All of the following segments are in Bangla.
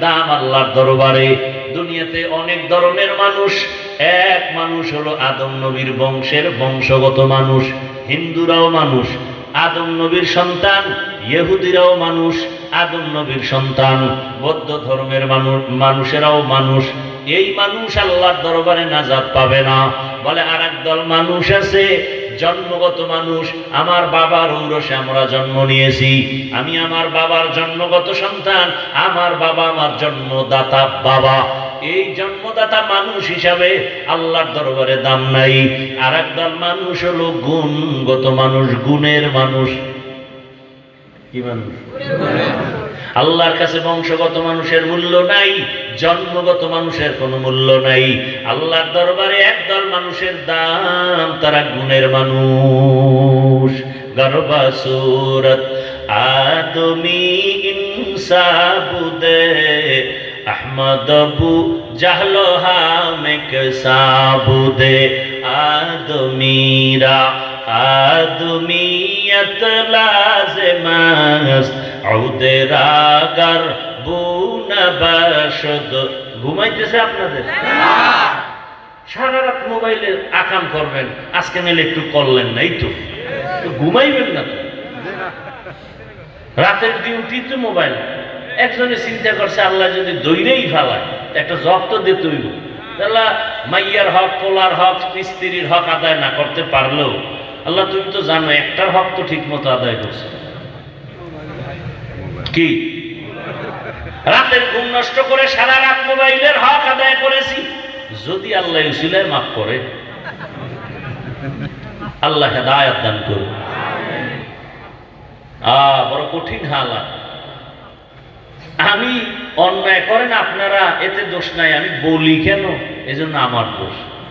দাম আল্লাহর দরবারে। দুনিয়াতে অনেক ধরনের মানুষ। এক মানুষ হলো আদম নবীর বংশের বংশগত মানুষ, হিন্দুরাও মানুষ। আদম নবীর সন্তান, ইহুদিরাও মানুষ। আদম নবীর সন্তান, বৌদ্ধ ধর্মের মানুষ মানুষেরাও মানুষ। এই মানুষ আল্লাহর দরবারে নাজাদ পাবে না। বলে আর দল মানুষ আছে জন্মগত মানুষ, আমার বাবার ঔরসে আমরা জন্ম নিয়েছি। আমি আমার বাবার জন্মগত সন্তান, আমার বাবা আমার জন্মদাতা বাবা। এই জন্মদাতা মানুষ হিসাবে আল্লাহর দরবারে দাম নাই। আর একদল মানুষ হলো গুণগত মানুষ, গুণের মানুষ। আল্লাহর কাছে বংশগত মানুষের মূল্য নাই, জন্মগত মানুষের কোনো মূল্য নাই। আল্লাহর দরবারে একদল মানুষের দাম, তারা গুণের মানুষ। গর্বা সুরত, আদমি ইনসাবুদে আহমদ বু জাহলো হামেক সাবুদে, আদমিরা আদমিয়ত লাজমাস্ত আউদেরাগার বুনাবাসদ। ঘুমাইতেছে আপনাদের? সারা রাত মোবাইলে আকাম করবেন, আজকে মেলে একটু করলেন না, এই তো। ঘুমাইবেন না রাতের ডিউটি তো মোবাইল। একজনে চিন্তা করছে, আল্লাহ যদি দৈরেই ফেলায় একটা জব তো দিতে হইব। তাহলে মাইয়ার হক, পোলার হক স্ত্রীর হক আদায় না করতে পারলেও আল্লাহ, তুমি তো জানো, একটার হক তো ঠিক মতো আদায় করছ। কি? রাতের ঘুম নষ্ট করে সারা রাত মোবাইলের হক আদায় করেছি। যদি আল্লাহ উসিলায় মাফ করে, আল্লাহ হেদায়াত দান করুন। আ, বড় কঠিন হালাত। আমি অন্যায় করেন আপনারা, এতে দোষ নাই, আমি বলি কেন? এজন্য আমার দোষ।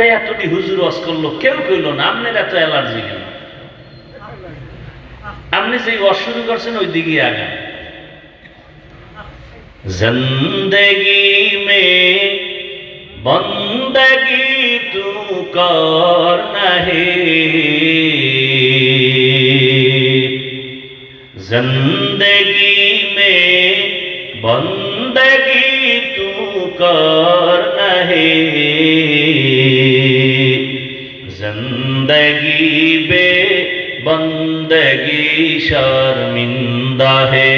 এতটি হুজুর ওয়াজ করল, কেউ কইল না, আপনার এত অ্যালার্জি কেন? আপনি যে ওয়াজ শুরু করছেন, ওই দিকে আগান। জিন্দগি মে বন্দগি তু কর নাহি। জিন্দগি মে বন্দগি তু কর नहीं ज़िंदगी बे बंदगी शर्मिंदा है।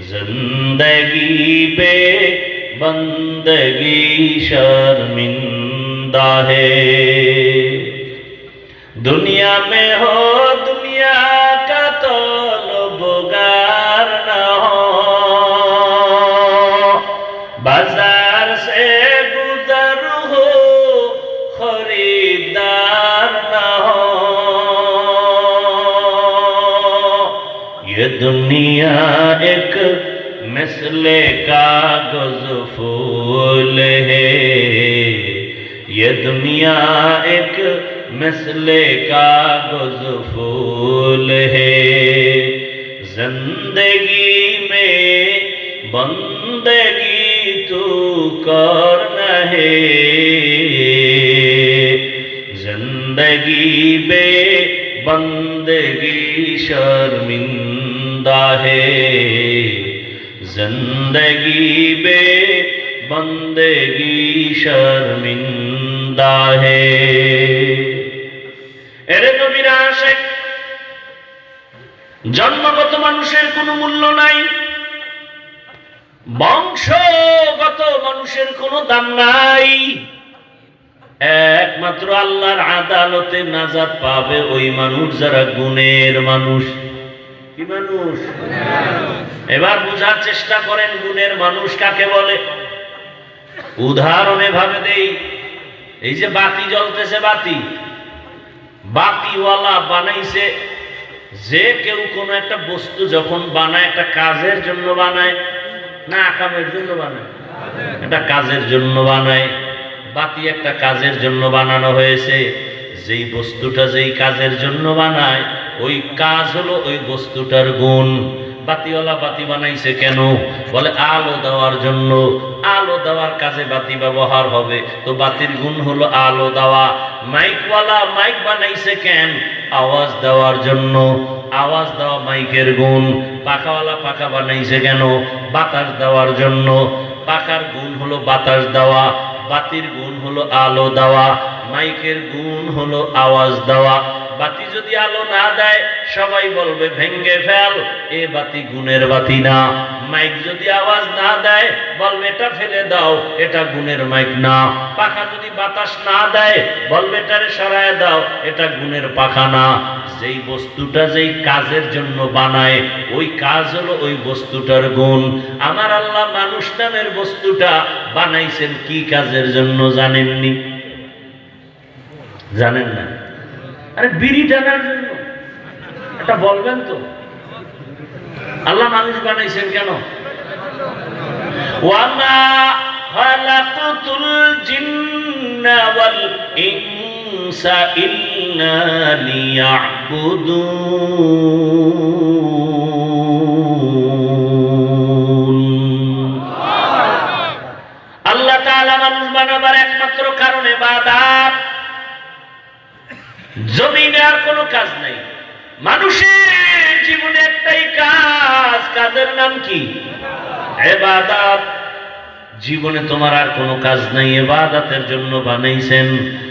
ज़िंदगी बे बंदगी शर्मिंदा है। दुनिया में हो दुनिया एक मिसले कागज़ फूल है। ये दुनिया एक मिसले कागज़ फूल है। ज़िंदगी में बंदगी तू कर है ज़िंदगी बे बंदगी शर्मिंदा بندہ ہے زندگی بے بندگی شرمندہ এরে নবীর আশেক জন্মগত মানুষের কোনো মূল্য নাই, বংশগত মানুষের কোনো দাম নাই। একমাত্র আল্লাহর আদালতে নাজাত পাবে ওই মানুষ, যারা গুণের মানুষ। মানুষ? এবার বোঝার চেষ্টা করেন গুণের মানুষ কাকে বলে। উদাহরণে ভাবে দেই, এই যে বাতি জ্বলতেছে বাতি, বাতিওয়ালা বানাইছে, যে কেউ কোনো একটা বস্তু যখন বানায়, একটা কাজের জন্য বানায়, না আকামের জন্য বানায়, একটা কাজের জন্য বানায়, বাতি একটা কাজের জন্য বানানো হয়েছে, যেই বস্তুটা যেই কাজের জন্য বানায় ওই কাজ হলো ওই বস্তুটার গুণ। বাতিওয়ালা বাতি বানাইছে কেন? বলে, আলো দেওয়ার জন্য। আলো দেওয়ার কাজে বাতি ব্যবহার হবে। তো বাতির গুণ হলো আলো দেওয়া। মাইকওয়ালা মাইক বানাইছে কেন? আওয়াজ দেওয়ার জন্য। আওয়াজ দেওয়া মাইকের গুণ। পাখাওয়ালা পাখা বানাইছে কেন? বাতাস দেওয়ার জন্য। পাখার গুণ হলো বাতাস দেওয়া। বাতির গুণ হলো আলো দেওয়া। মাইকের গুণ হলো আওয়াজ দেওয়া। বাতি যদি আলো না দেয়, সবাই বলবে, ভেঙ্গে ফেল, এ বাতি গুণের বাতি না। মাইক যদি আওয়াজ না দেয়, বলবে, এটা ফেলে দাও, এটা গুণের মাইক না। পাখা যদি বাতাস না দেয়, বলবে, এটারে সরায় দাও, এটা গুণের পাখা না। যেই বস্তুটা যেই কাজের জন্য বানায়, ওই কাজ হলো ওই বস্তুটার গুণ। আমার আল্লাহ মানুষ নামের বস্তুটা বানাইছেন কি কাজের জন্য জানেননি? জানেন না? আরে বিড়ি টানার জন্য। এটা বলবেন তো। আল্লাহ মানুষ বানাইছেন কেন? জিন্না আল্লাহ মানুষ বানাবার একমাত্র কারণ ইবাদত জমিনে আর কোনো কাজ নাই। মানুষের জীবনে একটাই কাজ, কাজের নাম কি? এবাদাত। জীবনে তোমার আর কোনো কাজ নাই, এবাদাতের জন্য বানাইছেন।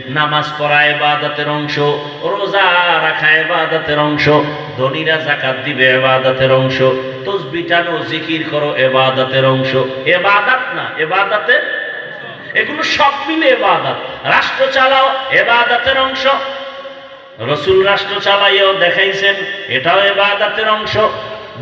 নামাজ পড়া এবাদাতের অংশ, রোজা রাখা এবাদাতের অংশ, ধনীরা জাকাত দিবে এবাদাতের অংশ, তসবি টানো, জিকির করো এবাদাতের অংশ। এবাদাত না, এবাদাতের? এগুলো সব মিলে এবাদাত। রাষ্ট্র চালাও, এবাদাতের অংশ। রসুল রাষ্ট্র চালাইও দেখাইছেন, এটাও এবাদাতের অংশ।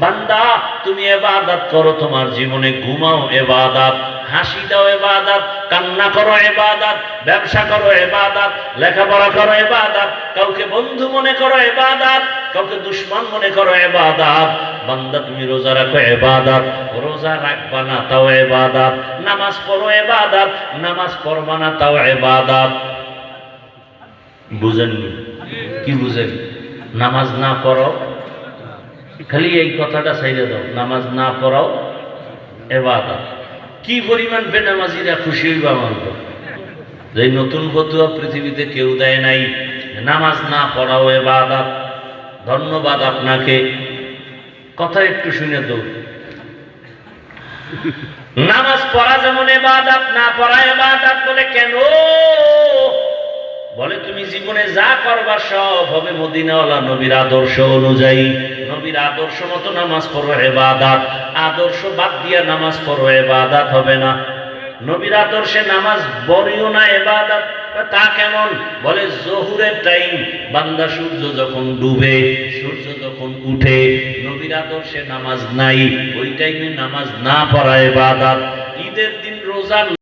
বান্দা, তুমি এবাদাত করো, তোমার জীবনে ঘুমাও এবাদাত হাসি দাও এবাদাত, কান্না করো এবাদাত, ব্যবসা করো এবাদাত, লেখাপড়া করো এবাদাত, কাউকে বন্ধু মনে করো এবাদাত, কাউকে দুশ্মন মনে করো এবাদাত। বান্দা, তুমি রোজা রাখো এবাদাত, রোজা রাখবা না তাও এবাদাত, নামাজ পড়ো এবাদাত, নামাজ পড়বা না তাও এবাদাত। বুঝেননি? কি বুঝেন নামাজ না পড়াও, খালি এই কথাটা চাইলে দাও, নামাজ না পড়াও, এবাদত। কি পরিমাণ বেনামাজিরা খুশি হইবা আমার যে নতুন ফতুয়া পৃথিবীতে কেউ দেয় নাই নামাজ না পড়াও, এবাদত। ধন্যবাদ আপনাকে। কথা একটু শুনে দাও। নামাজ পড়া যেমন এবাদত, না পড়া এবাদত বলে কেন বলে, তুমি জীবনে যা করবা সব হবে মদিনাওয়ালা নবীর আদর্শ অনুযায়ী। নবীর আদর্শ মতো নামাজ পড়ো, এবাদাত। আদর্শ বাদ দিয়া নামাজ পড়ো, এবাদাত হবে না। নবীর আদর্শে নামাজ বড়িও না, এবাদাত। তা কেমন? বলে, জহুরের টাইম। বান্দা সূর্য যখন ডুবে, সূর্য যখন উঠে, নবীর আদর্শে নামাজ নাই। ওই টাইমে নামাজ না পড়া, এবাদাত। ঈদের দিন রোজা